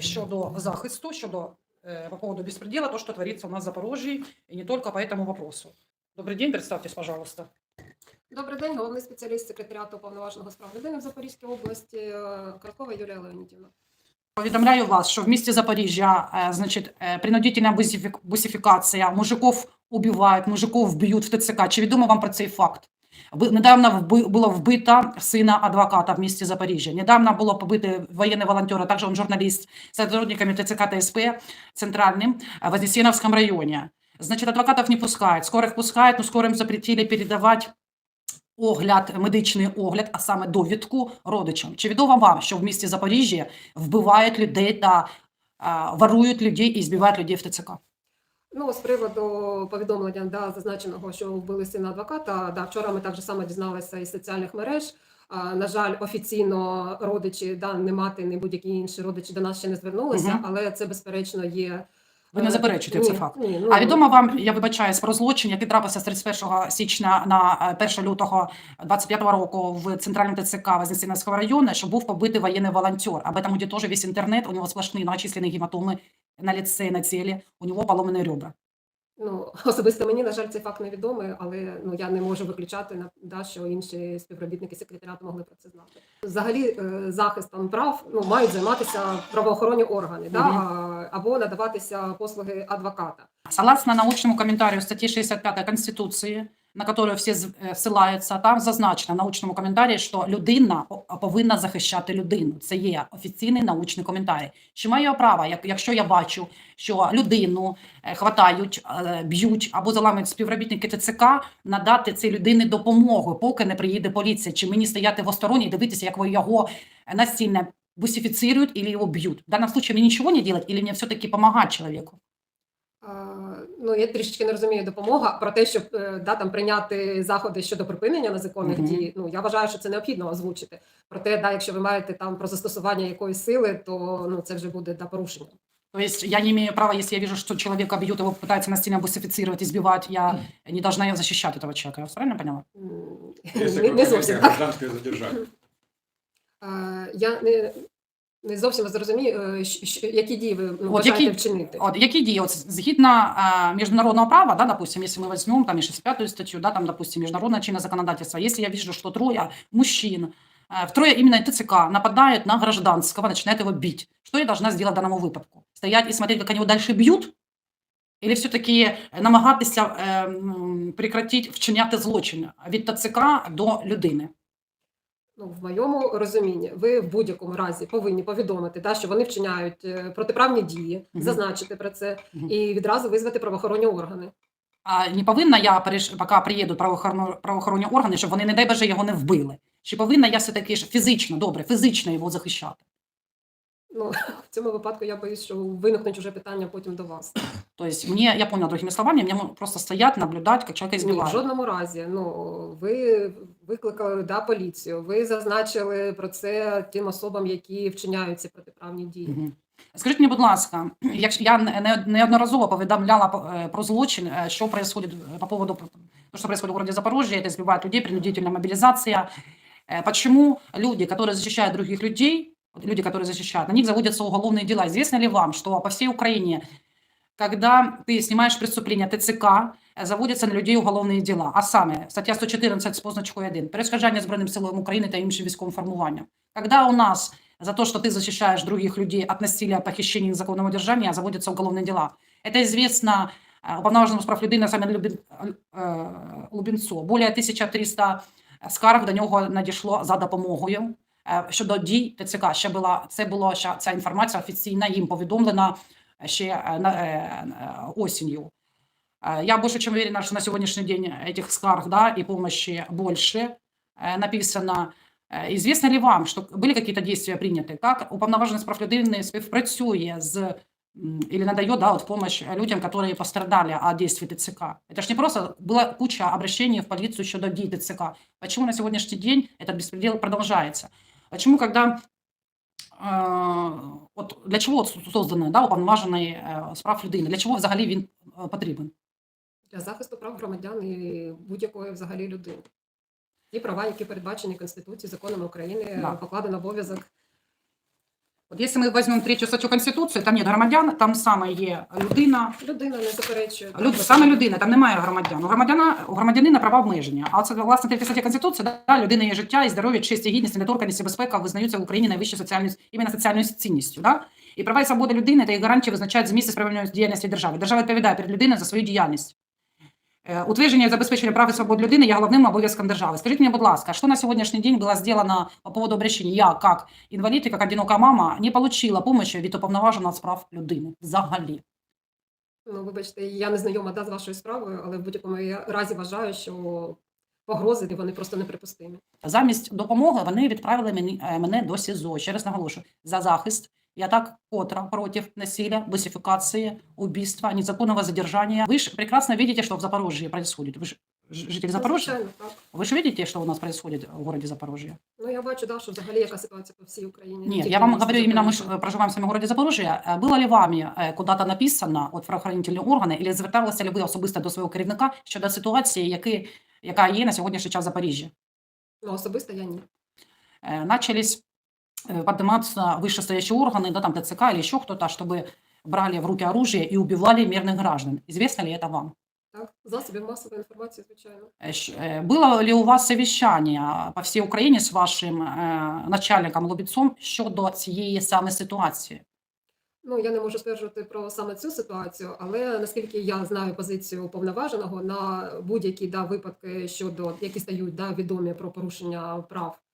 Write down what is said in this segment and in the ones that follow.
щодо захисту, щодо э, по поводу беспредела, то, что творится у нас в Запорожье, и не только по этому вопросу. Добрый день, представьтесь, пожалуйста. Добрий день, головний спеціаліст секретаріату уповноваженого з прав людини в Запорізькій області е, Кракова Юлія Леонідівна. Повідомляю вас, що в місті Запоріжжя, е, значить, е, принудительна бусифік- бусифікація, мужиков убивають, мужиков б'ють в ТЦК. Чи відомо вам про цей факт? Ви- Недавно вби- було вбито сина адвоката в місті Запоріжжя. Недавно було побити воєнний волонтер, а також він журналіст з сотрудниками ТЦК та СП центральным э, в Вознесеновском районе. Значит, адвокатов не пускают, скорых пускают, но скорым запретили передавати огляд, медичний огляд, а саме довідку родичам. Чи відомо вам, що в місті Запоріжжя вбивають людей та а, ворують людей і збивають людей в ТЦК? Ну, з приводу повідомлення да, зазначеного, що вбили сина адвоката, да, вчора ми так само дізналися із соціальних мереж. А, на жаль, офіційно родичі, да, не мати, не будь-які інші родичі до нас ще не звернулися, Мгм. але це безперечно є. Ви не е, заперечуєте ні, цей факт? Ні, ну, А відомо вам, я вибачаюсь, про злочин, який трапився з 31 січня на е, 1 лютого 25 року в центральному ТЦК Вознесеновського району, що був побитий воєнний волонтер. Об этом теж весь інтернет, у нього сплошні многочисленні гематоми на лице, на тілі, у нього поломані ребра. Ну, особисто мені, на жаль, цей факт невідомий, але ну я не можу виключати да, що інші співробітники секретаріату могли про це знати. Взагалі, е, захистом прав ну мають займатися правоохоронні органи, да, або надаватися послуги адвоката. Согласно научному комментарию статьи 65 Конституции, на которую всі е, ссилаються, там зазначено в научному коментарі, що людина повинна захищати людину. Це є офіційний научний коментарій. Чи маю я право, як, якщо я бачу, що людину е, хватають, е, б'ють або заламують співробітники ТЦК, надати цій людині допомогу, поки не приїде поліція, чи мені стояти в остороні і дивитися, як його насильно бусифицируют или его бьют. В данном случае мне ничего не делать или мне все-таки помогать человеку? Ну, я трішечки не розумію допомога про те, щоб е, да, там прийняти заходи щодо припинення незаконних Мгм. дій. Ну я вважаю, що це необхідно озвучити. Проте, да, якщо ви маєте там про застосування якоїсь сили, то ну це вже буде да, порушення. То есть я не имею права, если я вижу, что человека бьют, его пытаются насильно бусифицировать, избивать, я не должна защищать этого человека. Я правильно поняла? Зовсім гражданское задержание. Я не, не зовсім зрозумію, е, які дії ви От які- вчинити. От, які дії? От, згідно а, международного права, да, допустим, если мы возьмем там и 65 статью, да, там, допустим, международное чинное законодательство, если я вижу, что трое мужчин, а, втрое именно ТЦК нападают на гражданского, начинают его бить, что я должна сделать в данному выпадку? Стоять и смотреть, как они его дальше бьют? Или все-таки намагатися е, м, прекратити вчиняти злочин від ТЦК до людини? Ну, в моєму розумінні, ви в будь-якому разі повинні повідомити, да, що вони вчиняють е, протиправні дії, Мгм. зазначити про це Мгм. і відразу визвати правоохоронні органи. А не повинна я, переш- поки приїдуть правоохоронні, правоохоронні органи, щоб вони, не дай Боже, його не вбили? Чи повинна я все-таки ж фізично, добре, фізично його захищати? Ну, в цьому випадку я боюсь, що виникнуть уже питання потім до вас. Тобто, мені, я поняла, другими словами, мені просто стоять, наблюдати, як человека Ні, в жодному разі. Ну, ви викликали да, поліцію, ви зазначили про це тим особам, які вчиняють ці протиправні дії. Мгм. Скажіть мені, будь ласка, якщо я не- не- неодноразово повідомляла е, про злочин, е, що происходит е, по поводу того, что происходит в городе Запорожье, это избивают людей, принудительная мобилизация. Э, Почему люди, которые защищают других людей, вот люди, которые защищают, на них заводятся уголовные дела? Известно ли вам, что по всей Украине, когда ты снимаешь преступление ТЦК, э, заводятся на людей уголовные дела, а саме стаття 114 з позначкою 1, перешкоджання Збройним силам України та іншим військовим формуванням. Когда у нас за то, что ты защищаешь других людей от насилия, похищения, незаконного держания, заводятся уголовные дела. Это известно э, уповноваженому з прав людини саме Любін, е, Лубінцу. Более 1300 скарг до нього надійшло за допомогою. Е, Щодо дій ТЦК, ще була, це було, ще, ця інформація офіційна їм повідомлена ще е, на, е, е, осінню. Э, Я больше чем уверена, что на сегодняшний день этих скарг да, и помощи больше э, написано. Э, Известно ли вам, что были какие-то действия приняты? Как уповноважений з прав людини співпрацює з м, или надает да, вот помощь людям, которые пострадали от действий ТЦК? Это же не просто была куча обращений в полицию щодо дій ТЦК. Почему на сегодняшний день этот беспредел продолжается? Почему, когда э, от для чого от созданий да, уповноважений е, з прав людини? Для чого взагалі він е, потрібен? Для захисту прав громадян і будь-якої взагалі людини. Ті права, які передбачені Конституцією, законами України, Да. покладено обов'язок От якщо ми візьмемо третю статтю Конституції, там нет громадян, там саме є людина, Людина не заперечує. Люд, саме людина, там немає громадян. У громадяна у громадянина права обмеження. А це власне третя стаття Конституції, да, людина є життя і здоров'я, честь і гідність, і недоторканність і безпека визнаються в Україні найвищою соціальною іменно соціальною цінністю. Да? І права і свободи людини та їх гарантії визначають зміст і справедливість діяльності держави. Держава відповідає перед людиною за свою діяльність. Е, Утвердження і забезпечення прав і свобод людини є головним обов'язком держави. Скажіть мені, будь ласка, що на сьогоднішній день було зроблено по поводу обращення? Я, як інвалід і як одинока мама, не отримала допомоги від уповноваженого з прав людини взагалі. Ну, вибачте, я не знайома да, з вашою справою, але в будь-якому я разі вважаю, що погрози вони просто неприпустимі. Замість допомоги вони відправили мені, е, мене до СІЗО. Ще раз наголошую, за захист Я так котра проти насилия, босификации, убийства, незаконного задержания. Вы же прекрасно видите, что в Запорожье происходит. Вы же ж- житель Ну, Запорожья. звичайно, так. Вы же видите, что у нас происходит в городе Запорожье? Ну я бачу, да, що взагалі яка ситуація по всій Україні. не Нет, тільки я вам в місті говорю, именно мы Запоріжжя. ж, э, проживаем в самом городе Запорожье. Э, Было ли вами э, куда-то написано от правоохоронительні органи, или зверталися ли ви особисто до свого керівника щодо ситуації, які, яка є на сьогоднішній час в Запоріжжі? Ну, особисто я ні. э, начались э, подниматься вышестоящие органы, да, там ТЦК или еще кто-то, чтобы брали в руки оружие и убивали мирных граждан. Известно ли это вам? Так, засобів масової інформації, звичайно. Э, щ- э, Было ли у вас совещание по всій Україні з вашим э, начальником Лобіцом щодо цієї саме ситуації? Ну я не можу стверджувати про саме цю ситуацію, але наскільки я знаю позицію уповноваженого на будь-які да, випадки щодо які стають да, відомі про порушення прав е, Мгм.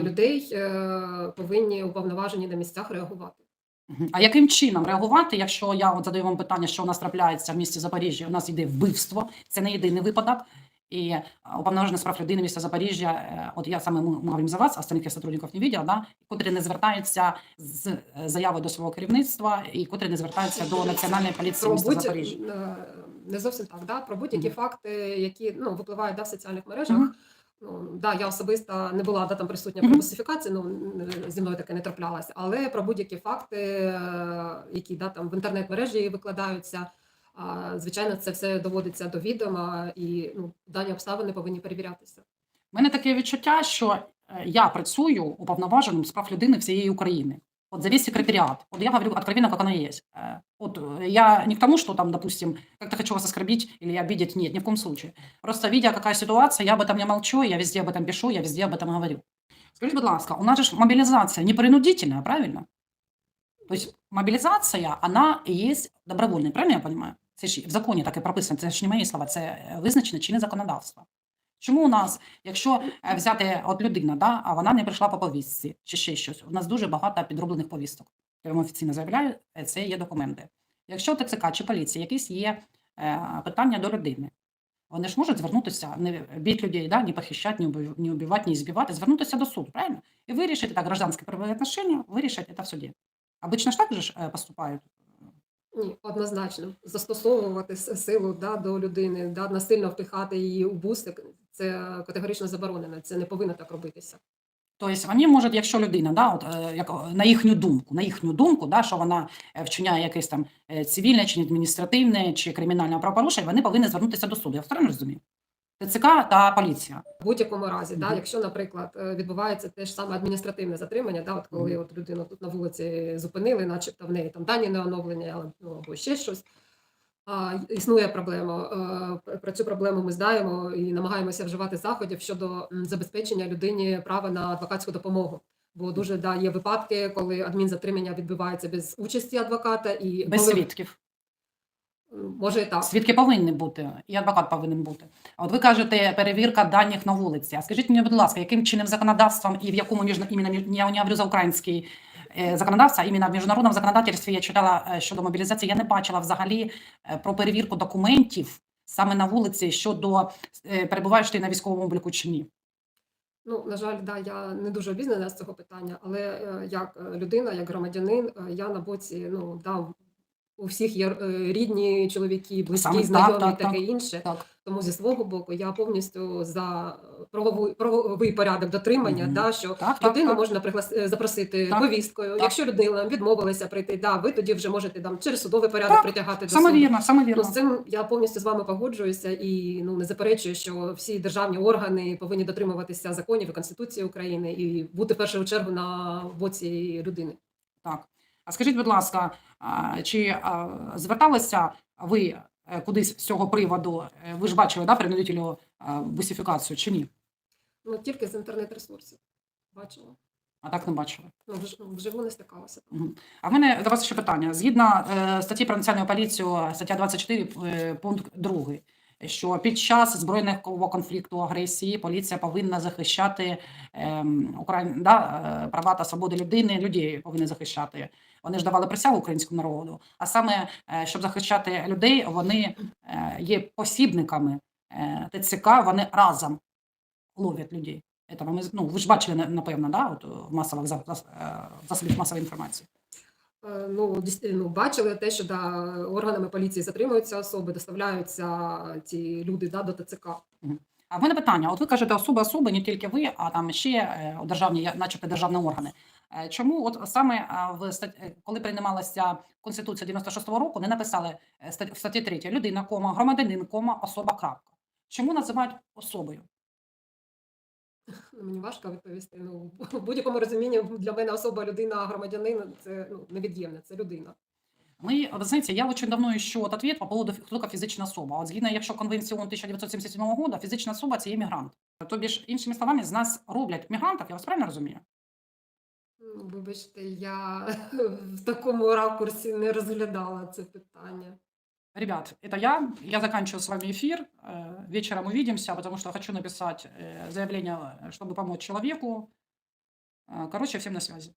людей, е, повинні уповноважені на місцях реагувати. А яким чином реагувати, якщо я от задаю вам питання, що у нас трапляється в місті Запоріжжя, у нас йде вбивство, це не єдиний випадок. І а, уповноважений з прав людини міста Запоріжжя, е, от я саме ми за вас, а остальних сотрудників не бачила, да, котрі не звертаються з е, заявою до свого керівництва і котрі не звертаються до національної поліції міста Запоріжжя. е, не зовсім так, да? про будь-які Мгм. факти, які ну, випливають да, в соціальних мережах. Мгм. Ну, да, я особисто не була да, там присутня Мгм. при босифікації, ну зі мною таке не траплялося. Але про будь-які факти, е, які да, там в інтернет-мережі викладаються, звичайно, це все доводиться до відома, і ну, дані обставини повинні перевірятися. У мене таке відчуття, що е, я працюю уповноваженим з прав людини всієї України Вот за весь секретариат. Вот я говорю откровенно, как оно есть. Э, Вот э, я не к тому, что там, допустим, как-то хочу вас оскорбить или обидеть, нет, ни в коем случае. Просто видя, какая ситуация, я об этом не молчу, я везде об этом пишу, я везде об этом говорю. Скажите, будь ласка, у нас же ж мобилизация не принудительная, правильно? То есть мобилизация, она и есть добровольная, правильно я понимаю? Це ж в законі так і прописано, це ж не мої слова, це е, визначено чинне законодавство. Чому у нас, якщо е, взяти от людина, да, а вона не прийшла по повістці чи ще щось, у нас дуже багато підроблених повісток. Я вам офіційно заявляю, е, це є документи. Якщо ТЦК чи поліція якісь є е, питання до людини, вони ж можуть звернутися, не бити людей, да, не похищати, не убив- убивати, не збивати, звернутися до суду, правильно? І вирішити так гражданські правоотношення, вирішити це в суді. Обично ж так же ж поступають. Ні, однозначно застосовувати силу да, до людини, да, насильно впихати її у бусик, це категорично заборонено. Це не повинно так робитися. Тобто вони можуть, якщо людина, да, от, е, як, на їхню думку, на їхню думку, да, що вона е, вчиняє якесь там е, цивільне чи адміністративне чи кримінальне правопорушення, вони повинні звернутися до суду. Я вторинно розумію. ТЦК та поліція. В будь-якому разі, да, якщо, наприклад, відбувається те ж саме адміністративне затримання, да, от коли Мгм. от людину тут на вулиці зупинили, начебто в неї там дані не оновлені, але, ну, або ще щось. Існує проблема. Е, Про цю проблему ми знаємо і намагаємося вживати заходів щодо забезпечення людині права на адвокатську допомогу. Бо дуже да, є випадки, коли адмінзатримання відбувається без участі адвоката і Без коли- свідків. Може і так. Свідки повинні бути, і адвокат повинен бути. А от ви кажете, перевірка даних на вулиці. А скажіть мені, будь ласка, яким чинним законодавством і в якому між іменно я не говорю за український е, законодавство, іменно в міжнародному законодавстві я читала е, щодо мобілізації. Я не бачила взагалі е, про перевірку документів саме на вулиці щодо перебуваєш ти на військовому обліку чи ні. Ну, на жаль, да, я не дуже обізнана з цього питання, але як людина, як громадянин, я на боці, ну, да, у всіх є рідні чоловіки, близькі, Саме знайомі так, таке так. інше. Так. Тому зі свого боку я повністю за правовий, правовий порядок дотримання, Мгм. да, що Так, людину так. можна приглас... е, запросити Так, повісткою. так. Якщо людина відмовилася прийти, да, ви тоді вже можете там, через судовий порядок Так, притягати до суду. вірно, саме Ну, з цим я повністю з вами погоджуюся і ну не заперечую, що всі державні органи повинні дотримуватися законів і конституції України і бути в першу чергу на боці людини. Так. А скажіть, будь ласка, чи зверталися ви е, кудись з цього приводу? Е, Ви ж бачили, да, принудительну бусифікацію чи ні? Ну тільки з інтернет-ресурсів бачила. А так не бачили. Ну вживу не стикалася. А в мене до вас ще питання. Згідно е, статті про національну поліцію, стаття 24, е, пункт 2, що під час збройного конфлікту агресії поліція повинна захищати ем, Україн, да, е, права та свободи людини, людей повинні захищати. Вони ж давали присягу українському народу. А саме, е, щоб захищати людей, вони е, є посібниками е, ТЦК, вони разом ловлять людей. Это ми, ну, ви ж бачили, на- напевно, да, от, в масових за- зас- засобах масової інформації. Ну, дійс- ну, бачили те, що да, органами поліції затримуються особи, доставляються ці люди да, до ТЦК. А в мене питання: от ви кажете особи особи, не тільки ви, а там ще державні, начебто державні органи. Е, Чому от саме е, в стат- е, коли приймалася Конституція 96-го року, не написали в статті 3 людина, кома, громадянин, кома, особа, крапка. Чому називають особою? Мені важко відповісти. Ну, в будь-якому розумінні для мене особа людина, громадянин це ну, невід'ємне, це людина. Ми, ви знаєте, я очень давно ищу от ответ по поводу хто така фізична особа. От згідно, якщо конвенцію 1977 року, фізична особа це є мігрант. Тобі ж, іншими словами, з нас роблять мігрантів, я вас правильно розумію? Ну, Вибачте, я в такому ракурсі не розглядала це питання. Ребят, это я. Я заканчиваю с вами эфир. Э, Вечером увидимся, потому что хочу написать э, заявление, э, чтобы помочь человеку. Э, Короче, всем на связи.